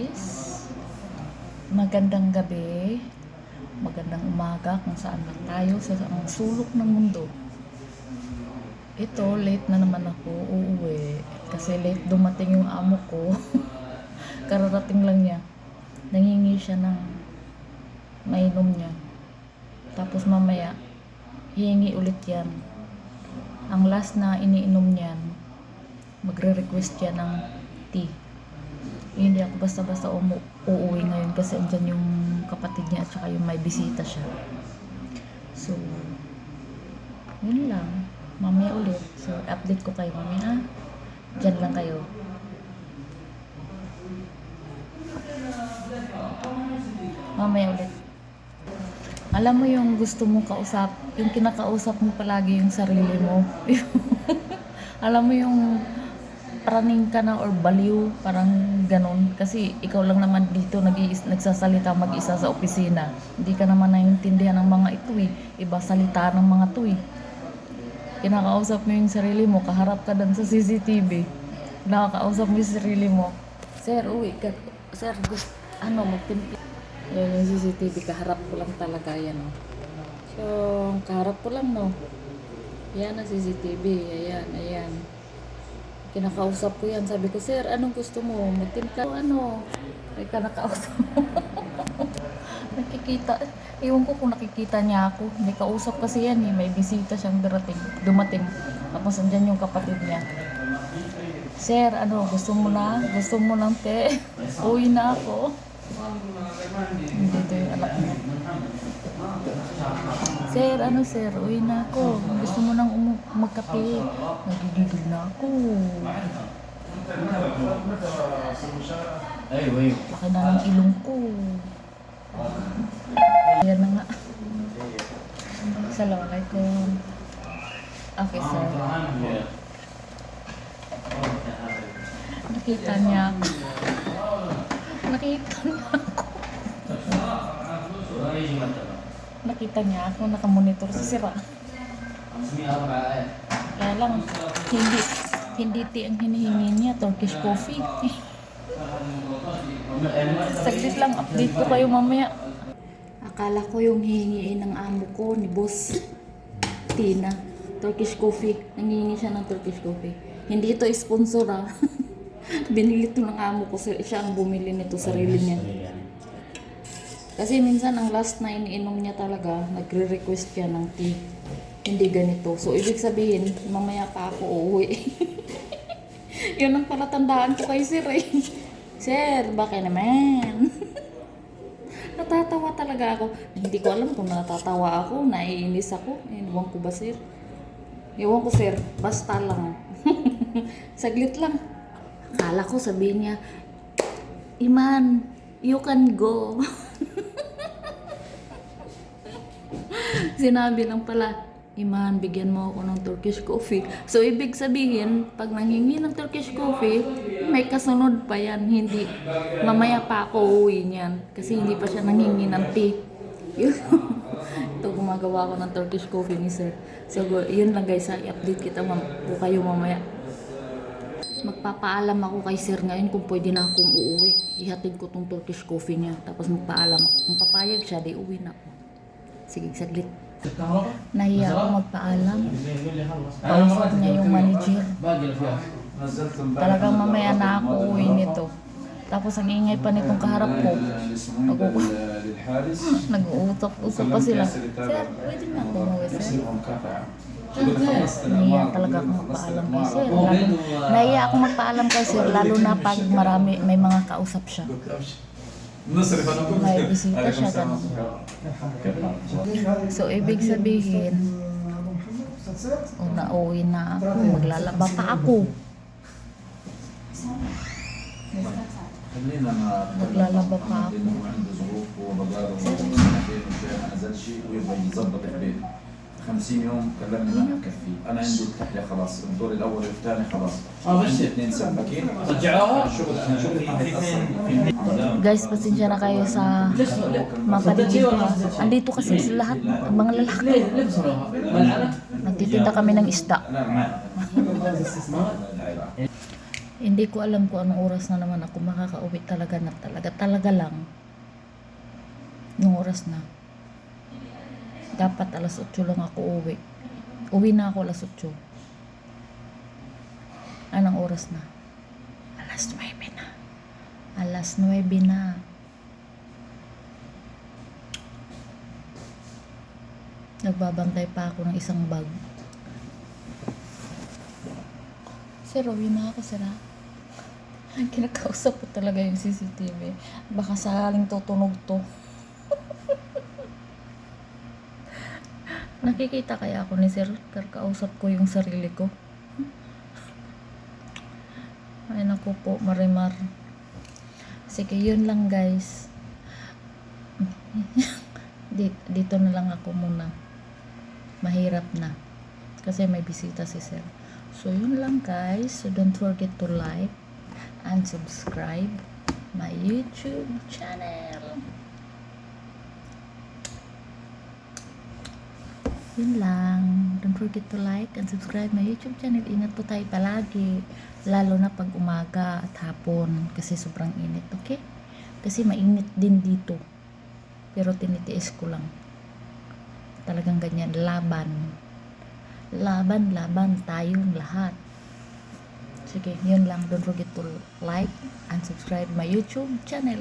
guys. Magandang gabi. Magandang umaga kung saan man tayo sa ang sulok ng mundo. Ito, late na naman ako uuwi. Kasi late dumating yung amo ko. Kararating lang niya. Nangingi siya ng mainom niya. Tapos mamaya, hihingi ulit yan. Ang last na iniinom niyan, magre-request siya ng tea. Hindi ako basta-basta umu- uuwi ngayon kasi andyan yung kapatid niya at saka yung may bisita siya. So, yun lang. Mamaya ulit. So, update ko kayo mamaya. Diyan lang kayo. Mamaya ulit. Alam mo yung gusto mong kausap, yung kinakausap mo palagi yung sarili mo. Alam mo yung praning ka na or baliw, parang ganun. Kasi ikaw lang naman dito nag nagsasalita mag-isa sa opisina. Hindi ka naman naiintindihan ng mga ito eh. Iba salita ng mga to eh. Kinakausap mo yung sarili mo, kaharap ka dan sa CCTV. Nakakausap mo yung sarili mo. Sir, uwi ka. Sir, gusto, ano, magtimpi. Yan yung CCTV, kaharap ko lang talaga yan. Oh. So, kaharap ko lang, no. Yan ang CCTV. Ayan, ayan. Kinakausap ko yan. Sabi ko, sir, anong gusto mo? Magtimpla o ano? Ay, ka nakausap mo. nakikita. Ewan ko kung nakikita niya ako. May kausap kasi yan eh. May bisita siyang darating, dumating. Tapos andyan yung kapatid niya. Sir, ano, gusto mo na? Gusto mo ng te? Uwi na ako. Dito yung anak niya. Sir, ano sir? Uwi na ako. Gusto mo nang umu- magkape. Nagigigil na ako. Ay, wait. Laki na ng ilong ko. Ayan na nga. Assalamualaikum. Okay, sir. Nakita niya ako. Nakita niya ako. Nakita niya ako. Nakamonitor sa sira. Kaya lang, hindi, hindi ti ang hinihingi niya, Turkish coffee. Saglit lang, update ko kayo mamaya. Akala ko yung hihingiin ng amo ko ni Boss Tina. Turkish coffee. Nangihingi siya ng Turkish coffee. Hindi ito sponsor ah. Binili ito ng amo ko. Siya ang bumili nito sarili niya. Kasi minsan ang last na iniinom niya talaga, nagre-request siya ng tea. Hindi ganito. So, ibig sabihin, mamaya pa ako uuwi. Yun ang palatandaan ko kay Sir eh. Sir, baka naman. natatawa talaga ako. Hindi ko alam kung natatawa ako, naiinis ako. Ewan ko ba, Sir? Ewan ko, Sir. Basta lang. Saglit lang. Akala ko sabihin niya, Iman, you can go. Sinabi lang pala, Iman, bigyan mo ako ng Turkish coffee. So, ibig sabihin, pag nanghingi ng Turkish coffee, may kasunod pa yan. Hindi, mamaya pa ako uwi niyan. Kasi hindi pa siya nanghingi ng tea. Yun. Ito, gumagawa ko ng Turkish coffee ni sir. So, yun lang guys, ha. i-update kita po kayo mamaya. Magpapaalam ako kay sir ngayon kung pwede na akong uuwi. Ihatid ko tong Turkish coffee niya. Tapos magpaalam ako. Kung papayag siya, di uwi na ako. Sige, saglit. Nahiya ako magpaalam. Kausap niya yung manager. Talagang mamaya na ako uwi nito. Tapos ang ingay pa nitong kaharap ko. Nag-uusap-usap pa sila. Sir, pwede na ako umuwi, sir. Nahiya talaga ako magpaalam kay sir. Lalo, ako magpaalam kay sir, lalo na pag marami, may mga kausap siya. No, sir, paano po? May bisita siya, ganun. So, ibig sabihin, una uwi na ako, maglalaba pa ako. Maglalaba pa ako. بقى. لانه عنده ظروف وبقاله سنتين وشوي ما نزل شيء ويبغى يظبط البيت 50 يوم كلمني ما حكفي انا عندي التحليه خلاص الدور الاول والثاني خلاص اه بس عندي اثنين سباكين رجعوها شغل شغل Guys, pasensya na kayo sa mapaligid ko. ha. Andito kasi sila lahat, ang mga lalaki. ملعنة Nagtitinda kami ng isda. انا معك Hindi ko alam kung anong oras na naman ako makakauwi talaga na talaga. Talaga lang. Yung oras na. Dapat alas 8 lang ako uwi. Uwi na ako alas 8. Anong oras na? Alas 9 na. Alas 9 na. Nagbabantay pa ako ng isang bag. Sir, uwi na ako, sir ha? Kinakausap ko talaga yung CCTV. Baka sakaling tutunog to. Nakikita kaya ako ni sir? Kausap ko yung sarili ko. Ay naku po, marimar. Sige, yun lang guys. dito na lang ako muna. Mahirap na. Kasi may bisita si sir. So, yun lang guys. So, don't forget to like and subscribe my YouTube channel. Yun lang. Don't forget to like and subscribe my YouTube channel. Ingat po tayo palagi. Lalo na pag umaga at hapon. Kasi sobrang init. Okay? Kasi mainit din dito. Pero tinitiis ko lang. Talagang ganyan. Laban. Laban, laban. Tayong lahat. Sige, yun lang. Don't forget to like and subscribe my YouTube channel.